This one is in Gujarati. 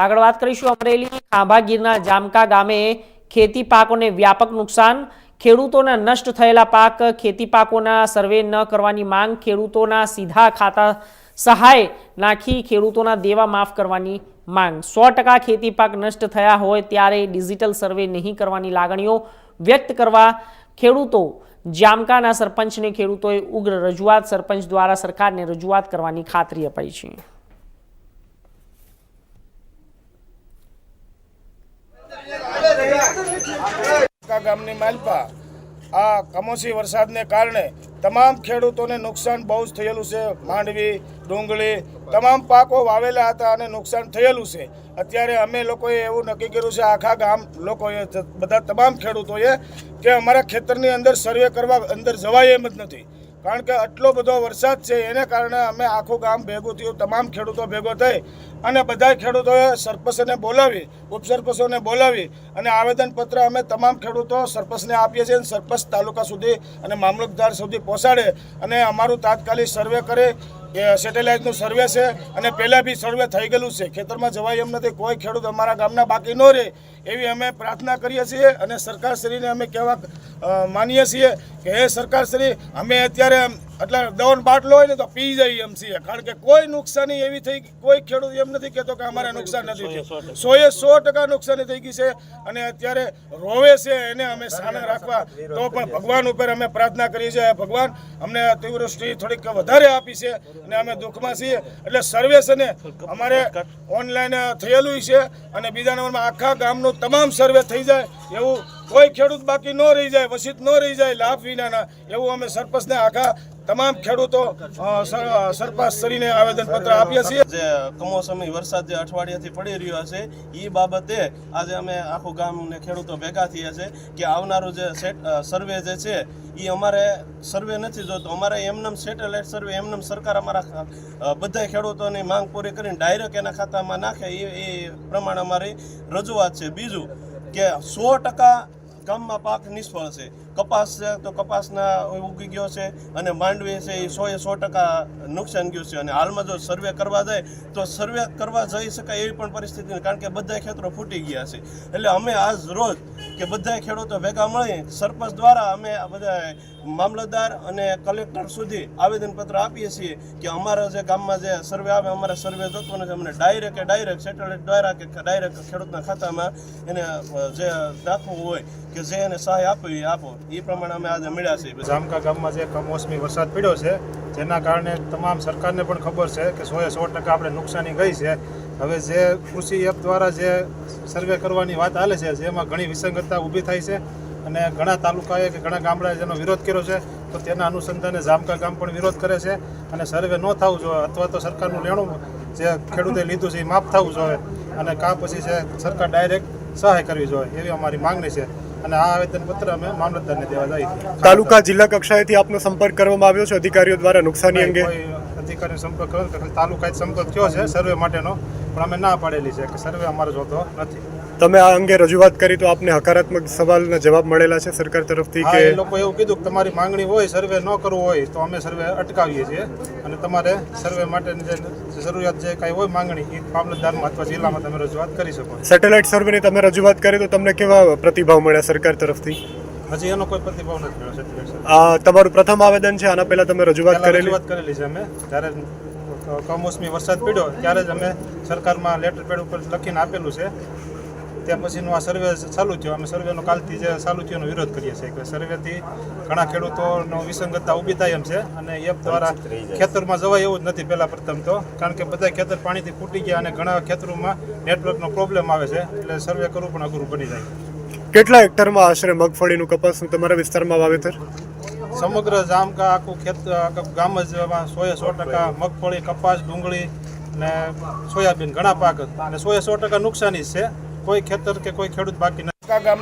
આગળ વાત કરીશું અમરેલી ખાંભા ગીરના જામકા ગામે ખેતી પાકોને વ્યાપક નુકસાન. ખેડૂતોના નષ્ટ થયેલા પાક ખેતી પાકોના સર્વે ન કરવાની માંગ ખેડૂતોના સીધા ખાતા સહાય નાખી ખેડૂતોના દેવા માફ કરવાની માંગ. સો ટકા ખેતી પાક નષ્ટ થયા હોય ત્યારે ડિજિટલ સર્વે નહીં કરવાની લાગણીઓ વ્યક્ત કરવા ખેડૂતો જામકાના સરપંચને ખેડૂતોએ ઉગ્ર રજૂઆત સરપંચ દ્વારા સરકારને રજૂઆત કરવાની ખાતરી અપાઈ છે આખા ગામની માલપા, આ કમોસી વરસાદને કારણે તમામ ખેડૂતોને નુકસાન બહુ જ થયેલું છે. માંડવી, ડુંગળી, તમામ પાકો વાવેલા હતા અને નુકસાન થયેલું છે. અત્યારે અમે લોકોએ એવું નક્કી કર્યું છે, આખા ગામ લોકોએ બધા તમામ ખેડૂતોએ, કે અમારા ખેતરની અંદર સર્વે કરવા અંદર જવાય એમ જ નથી. કારણ કે આટલો બધો વરસાદ છે, એને કારણે અમે આખું ગામ ભેગું થયું, તમામ ખેડૂતો ભેગો થઈ અને બધા ખેડૂતોએ સરપંચને બોલાવી, ઉપસરપંચોને બોલાવી અને આવેદનપત્ર અમે તમામ ખેડૂતો સરપંચને આપીએ છીએ અને સરપંચ તાલુકા સુધી અને મામલતદાર સુધી પહોંચાડે અને અમારું તાત્કાલિક સર્વે કરે એ સેટેલાઇટનું સર્વે છે અને પહેલાં બી સર્વે થઈ ગયેલું છે. ખેતરમાં જવાય એમ નથી. કોઈ ખેડૂત અમારા ગામના બાકી ન રહે એવી અમે પ્રાર્થના કરીએ છીએ અને સરકારશ્રીને અમે કહેવા માનીએ છીએ કે હે સરકારશ્રી, અમે અત્યારે એટલે દવાનો બાટલો હોય ને તો પી જાય એમ છીએ કારણ કે કોઈ નુકસાની એવી થઈ કોઈ ખેડૂત એમ નથી કહેતો કે અમારે નુકસાન નથી થયું. સોએ સો ટકા નુકસાની થઈ ગઈ છે અને અત્યારે રોવે છે એને અમે સામે રાખવા. તો પણ ભગવાન ઉપર અમે પ્રાર્થના કરીએ છીએ. ભગવાન અમને અતિવૃષ્ટિ થોડીક વધારે આપી છે અને અમે દુઃખમાં છીએ. એટલે સર્વે છે ને અમારે ઓનલાઈન થયેલું છે અને બીજા નંબરમાં આખા ગામનું તમામ સર્વે થઈ જાય એવું કોઈ ખેડૂત બાકી ન રહી જાય વસિત ન રહી જાય, લાભ વિનાના. એવું અમે સરપંચને આખા તમામ ખેડૂતો કરીને સરપંચ શ્રીને આવેદનપત્ર આપીએ છીએ. જે કમોસમી વરસાદ જે અઠવાડિયાથી પડી રહ્યો છે એ બાબતે આજે અમે આખું ગામને ખેડૂતો ભેગા થયા છે કે આવનારું જે સર્વે જે છે એ અમારે સર્વે નથી જોતો. અમારે એમનેમ સેટેલાઇટ સર્વે, એમનેમ સરકાર અમારા બધા ખેડૂતોની માંગ પૂરી કરીને ડાયરેક્ટ એના ખાતામાં નાખે. એ પ્રમાણે અમારી રજૂઆત છે. બીજું કે સો ટકા ગામમાં પાક નિષ્ફળ છે. કપાસ છે, તો કપાસના ઉગી ગયો છે અને માંડવી છે, એ સો એ સો ટકા નુકસાન ગયું છે. અને હાલમાં જો સર્વે કરવા જાય, તો સર્વે કરવા જઈ શકાય એવી પણ પરિસ્થિતિ કારણ કે બધા ખેતરો ફૂટી ગયા છે. એટલે અમે આજ રોજ કે બધા ખેડૂતો ભેગા મળી સરપંચ દ્વારા અમે બધા મામલતદાર અને કલેક્ટર સુધી આવેદનપત્ર આપીએ છીએ કે અમારા જે ગામમાં જે સર્વે આવે, અમારા સર્વે જોતો નથી. અમને ડાયરેક્ટ કે ડાયરેક્ટ સેટેલાઇટ દ્વારા કે ડાયરેક્ટ ખેડૂતના ખાતામાં એને જે રાખવું હોય કે જે એને સહાય આપવી આપો. એ પ્રમાણે અમે આજે મળ્યા છીએ જામકા ગામમાં જે કમોસમી વરસાદ પડ્યો છે, જેના કારણે તમામ સરકારને પણ ખબર છે કે સોએ સો ટકા આપણે નુકસાની ગઈ છે. હવે જે કૃષિ એપ દ્વારા જે સર્વે કરવાની વાત હાલે છે, જેમાં ઘણી વિસંગતતા ઊભી થાય છે અને ઘણા તાલુકાએ કે ઘણા ગામડાએ જેનો વિરોધ કર્યો છે, તો તેના અનુસંધાને જામકા ગામ પણ વિરોધ કરે છે અને સર્વે ન થવું જોઈએ અથવા તો સરકારનું લેણું જે ખેડૂતે લીધું છે એ માફ થવું જોઈએ અને કા પછી છે સરકાર ડાયરેક્ટ સહાય કરવી જોઈએ, એવી અમારી માંગણી છે. અને આ આવેદનપત્ર અમે મામલતદારને દેવા છીએ તાલુકા જિલ્લા કક્ષાએથી આપનો સંપર્ક કરવામાં આવ્યો છે? અધિકારીઓ દ્વારા નુકસાની અંગે? અધિકારીનો સંપર્ક કર્યો. તાલુકાએ સંપર્ક થયો છે સર્વે માટેનો. પણ અમે ના પાડેલી છે કે સર્વે અમારો જોતો નથી. તમે આ અંગે રજૂઆત કરી તો આપને હકારાત્મક સવાલના જવાબ મળેલા છે સરકાર તરફથી કે લોકો એવું કીધું કે તમારી માંગણી હોય સર્વે ન કરવું હોય તો અમે સર્વે અટકાવીએ છીએ. અને તમારે સર્વે માટેની જે જરૂરિયાત જે કાંઈ હોય માંગણી એ મામલતદારમાં અથવા જિલ્લામાં તમે રજૂઆત કરી શકો. સેટેલાઇટ સર્વેની તમે રજૂઆત કરી તો તમને કેવા પ્રતિભાવ મળ્યા સરકાર તરફથી? હજી એનો કોઈ પ્રતિભાવ નથી મળ્યો આ તમારું પ્રથમ આવેદન છે આના પહેલા તમે રજૂઆત કરેલી? રજૂઆત કરેલી છે અમે. જ્યારે કમોસમી વરસાદ પડ્યો ત્યારે જ અમે સરકારમાં લેટર પેડ ઉપર લખીને આપેલું છે. ત્યાં પછીનું આ સર્વે ચાલુ થયો. અમે સર્વેનો કાલથી જે ચાલુ થયો એનો વિરોધ કરીએ છીએ કે સર્વેથી ઘણા ખેડૂતોનો વિસંગતતા ઊભી થાય એમ છે અને એપ દ્વારા ખેતરમાં જવાય એવું જ નથી પહેલાં પ્રથમ તો. કારણ કે બધા ખેતર પાણીથી ફૂટી ગયા અને ઘણા ખેતરોમાં નેટવર્કનો પ્રોબ્લેમ આવે છે એટલે સર્વે કરવું પણ અઘરું બની જાય. કેટલા હેક્ટરમાં આશરે મગફળીનું કપાસનું તમારા વિસ્તારમાં વાવેતર? સમગ્ર જામકા આખું ખેત ગામ જ સો એ સો ટકા મગફળી કપાસ ડુંગળી ને સોયાબીન ઘણા પાક. અને સોએ સો ટકા નુકસાની છે. કોઈ ખેતર કે કોઈ ખેડૂત બાકી નથી